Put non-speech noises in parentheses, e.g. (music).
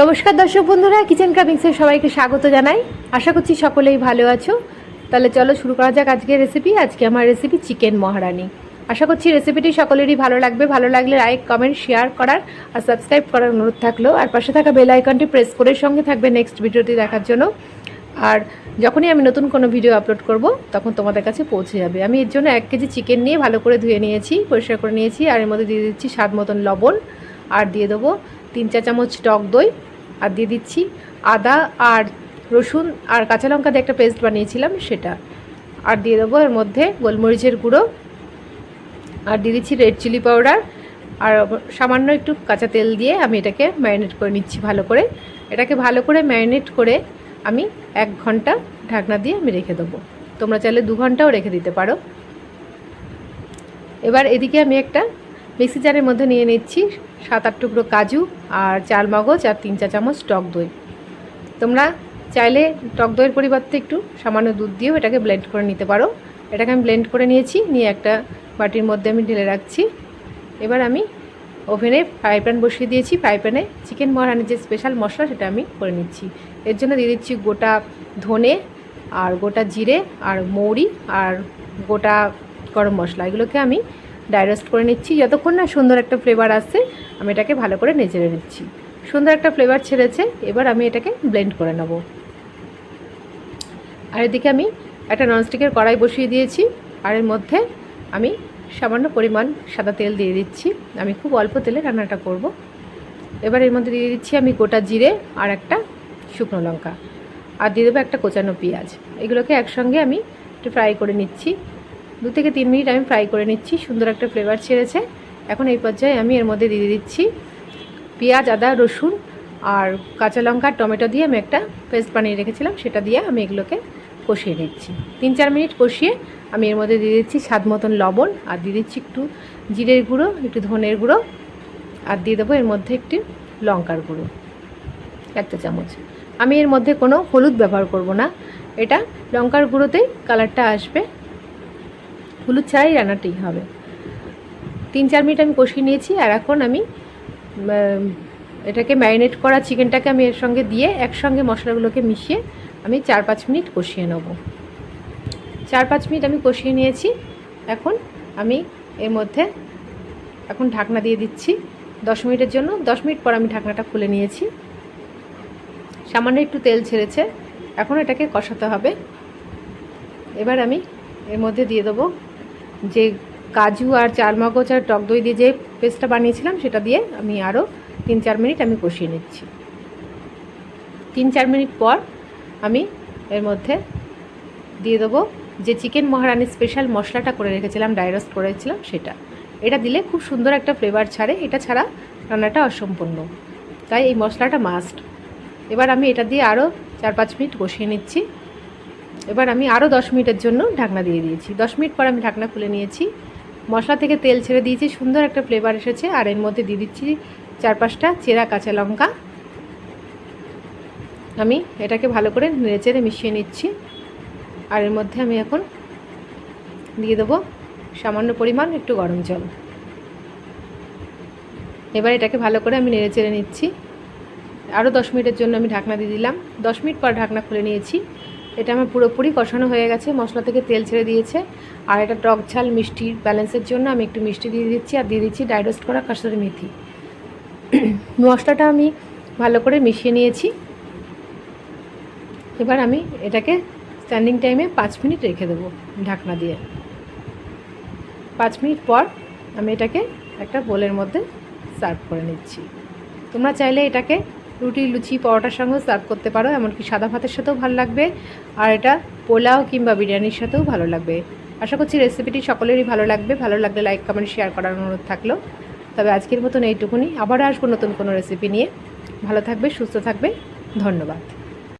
নমস্কার দর্শক বন্ধুরা কিচেন কামিংসের সবাইকে স্বাগত জানাই। আশা করছি সকলেই ভালো আছো। তাহলে চলো শুরু করা যাক আজকের রেসিপি আজকে আমার রেসিপি চিকেন মহারানি আশা করছি রেসিপিটি সকলেরই ভালো লাগবে। ভালো লাগলে লাইক কমেন্ট শেয়ার করার আর সাবস্ক্রাইব করার অনুরোধ থাকল। আর পাশে থাকা বেল আইকনটি প্রেস করে সঙ্গে থাকবে নেক্সট ভিডিওটি দেখার জন্য। আর যখনই আমি নতুন কোনো ভিডিও আপলোড করব, তখন তোমাদের কাছে পৌঁছে যাবে। আমি এর জন্য এক কেজি চিকেন নিয়ে ভালো করে ধুয়ে নিয়েছি, পরিষ্কার করে নিয়েছি। আর এর মধ্যে দিয়ে দিচ্ছি স্বাদ মতন লবণ। আর দিয়ে দেবো তিন চা চামচ টক দই। আর দিয়ে দিচ্ছি আদা আর রসুন আর কাঁচা লঙ্কা দিয়ে একটা পেস্ট বানিয়েছিলাম সেটা। আর দিয়ে দেবো এর মধ্যে গোলমরিচের গুঁড়ো। আর দিয়ে দিচ্ছি রেড চিলি পাউডার আর সামান্য একটু কাঁচা তেল দিয়ে আমি এটাকে ম্যারিনেট করে নিচ্ছি ভালো করে। এটাকে ভালো করে ম্যারিনেট করে আমি এক ঘণ্টা ঢাকনা দিয়ে আমি রেখে দেবো। তোমরা চাইলে দু ঘন্টাও রেখে দিতে পারো। এবার এদিকে আমি একটা মিক্সি জারের মধ্যে নিয়ে নিচ্ছি সাত আট টুকরো কাজু আর চাল মগজ আর তিন চা চামচ টক দই। তোমরা চাইলে টক দইয়ের পরিবর্তে একটু সামান্য দুধ দিয়েও এটাকে ব্লেন্ড করে নিতে পারো। এটাকে আমি ব্লেন্ড করে নিয়েছি, নিয়ে একটা বাটির মধ্যে আমি ঢেলে রাখছি। এবার আমি ওভেনে ফ্রাই প্যান বসিয়ে দিয়েছি। ফ্রাই প্যানে চিকেন মহারানির যে স্পেশাল মশলা সেটা আমি করে নিচ্ছি। এর জন্য দিয়ে দিচ্ছি গোটা ধনে আর গোটা জিরে আর মৌরি আর গোটা গরম মশলা। এগুলোকে আমি ডাইরেস্ট করে নিচ্ছি। যতক্ষণ না সুন্দর একটা ফ্লেভার আসছে, আমি এটাকে ভালো করে নেচেড়ে নিচ্ছি। সুন্দর একটা ফ্লেভার ছেড়েছে, এবার আমি এটাকে ব্লেন্ড করে নেব। আর এদিকে আমি একটা ননস্টিকের কড়াই বসিয়ে দিয়েছি, আর এর মধ্যে আমি সামান্য পরিমাণ সাদা তেল দিয়ে দিচ্ছি। আমি খুব অল্প তেলে রান্নাটা করব। এবার এর মধ্যে দিয়ে দিচ্ছি আমি গোটা জিরে আর একটা শুকনো লঙ্কা। আর দিয়ে দেবো একটা কোচানো পেঁয়াজ। এগুলোকে একসঙ্গে আমি একটু ফ্রাই করে নিচ্ছি। দু থেকে তিন মিনিট আমি ফ্রাই করে নিচ্ছি, সুন্দর একটা ফ্লেভার ছেড়েছে। এখন এই পর্যায়ে আমি এর মধ্যে দিয়ে দিচ্ছি পেঁয়াজ, আদা, রসুন আর কাঁচা লঙ্কা, টমেটো দিয়ে আমি একটা পেস্ট বানিয়ে রেখেছিলাম, সেটা দিয়ে আমি এগুলোকে কষিয়ে নিচ্ছি। তিন চার মিনিট কষিয়ে আমি এর মধ্যে দিয়ে দিচ্ছি স্বাদ মতন লবণ আর দিয়ে দিচ্ছি একটু জিরের গুঁড়ো, একটু ধনের গুঁড়ো আর দিয়ে দেবো এর মধ্যে একটি লঙ্কার গুঁড়ো, একটা চামচ। আমি এর মধ্যে কোনো হলুদ ব্যবহার করব না, এটা লঙ্কার গুঁড়োতেই কালারটা আসবে। হলুদ ছাড়াই রান্নাটি হবে। তিন চার মিনিট আমি কষিয়ে নিয়েছি আর এখন আমি এটাকে ম্যারিনেট করা চিকেনটাকে আমি এর সঙ্গে দিয়ে একসঙ্গে মশলাগুলোকে মিশিয়ে আমি চার পাঁচ মিনিট কষিয়ে নেব। চার পাঁচ মিনিট আমি কষিয়ে নিয়েছি। এখন আমি এর মধ্যে এখন ঢাকনা দিয়ে দিচ্ছি দশ মিনিটের জন্য। দশ মিনিট পর আমি ঢাকনাটা খুলে নিয়েছি। সামান্য একটু তেল ছেড়েছে। এখন এটাকে কষাতে হবে। এবার আমি এর মধ্যে দিয়ে দেবো যে কাজু আর চারমগজ আর টক দই দিয়ে যে পেস্টটা বানিয়েছিলাম, সেটা দিয়ে আমি আরও তিন চার মিনিট আমি কষিয়ে নিচ্ছি। তিন চার মিনিট পর আমি এর মধ্যে দিয়ে দেবো যে চিকেন মহারানির স্পেশাল মশলাটা করে রেখেছিলাম, ডাইরোস্ট করেছিলাম সেটা। এটা দিলে খুব সুন্দর একটা ফ্লেভার ছাড়ে, এটা ছাড়া রান্নাটা অসম্পূর্ণ। তাই এই মশলাটা মাস্ট এবার আমি এটা দিয়ে আরও চার পাঁচ মিনিট কষিয়ে নিচ্ছি। এবার আমি আরও দশ মিনিটের জন্য ঢাকনা দিয়ে দিয়েছি। দশ মিনিট পর আমি ঢাকনা খুলে নিয়েছি। মশলা থেকে তেল ছেড়ে দিয়েছি। সুন্দর একটা ফ্লেভার এসেছে। আর এর মধ্যে দিয়ে দিচ্ছি চার পাঁচটা চেরা কাঁচা লঙ্কা। আমি এটাকে ভালো করে নেড়ে চেড়ে মিশিয়ে নিচ্ছি। আর এর মধ্যে আমি এখন দিয়ে দেবো সামান্য পরিমাণ একটু গরম জল। এবার এটাকে ভালো করে আমি নেড়ে চেড়ে নিচ্ছি। আরও দশ মিনিটের জন্য আমি ঢাকনা দিয়ে দিলাম। দশ মিনিট পর ঢাকনা খুলে নিয়েছি। এটা আমার পুরোপুরি কষানো হয়ে গেছে, মশলা থেকে তেল ছেড়ে দিয়েছে। আর এটা টক ঝাল মিষ্টির ব্যালেন্সের জন্য আমি একটু মিষ্টি দিয়ে দিচ্ছি আর দিয়ে দিচ্ছি ডাইরোস্ট করা কাসুরি মেথি। (clears throat) মশলাটা আমি ভালো করে মিশিয়ে নিয়েছি। এবার আমি এটাকে স্ট্যান্ডিং টাইমে পাঁচ মিনিট রেখে দেবো ঢাকনা দিয়ে। পাঁচ মিনিট পর আমি এটাকে একটা বোলের মধ্যে সার্ভ করে নিচ্ছি। তোমরা চাইলে এটাকে রুটি, লুচি, পরোটার সঙ্গেও সার্ভ করতে পারো, এমনকি সাদা ভাতের সাথেও ভালো লাগবে। আর এটা পোলাও কিংবা বিরিয়ানির সাথেও ভালো লাগবে। আশা করছি রেসিপিটি সকলেরই ভালো লাগবে। ভালো লাগলে লাইক কমেন্ট শেয়ার করার অনুরোধ থাকল। তবে আজকের মতন এইটুকুনি। আবারও আসব নতুন কোনো রেসিপি নিয়ে। ভালো থাকবে, সুস্থ থাকবে। ধন্যবাদ।